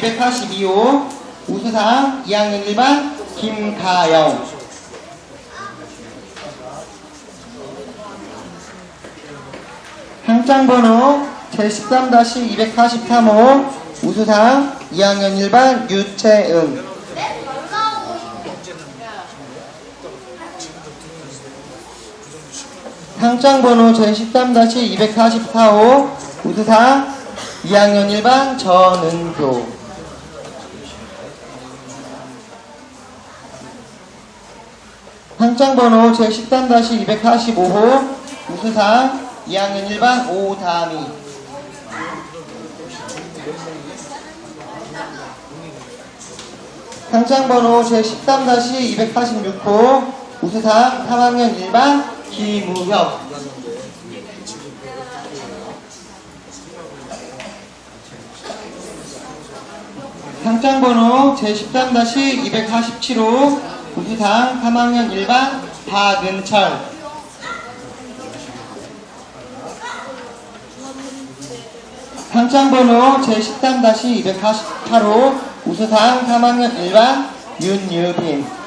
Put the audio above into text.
282호 우수상 2학년 1반 김가영. 항장번호 제13-243호 우수상 2학년 1반 유채은. 상장 번호 제13-244호 우수상 2학년 1반 전은교 상장번호 제13-245호 우수상 2학년 1반 오다미. 상장번호 제13-286호 우수상 3학년 1반 김우혁. 상장번호 제13-247호 우수상 3학년 1반 박은철. 상장번호 제13-248호 우수상 3학년 1반 윤유빈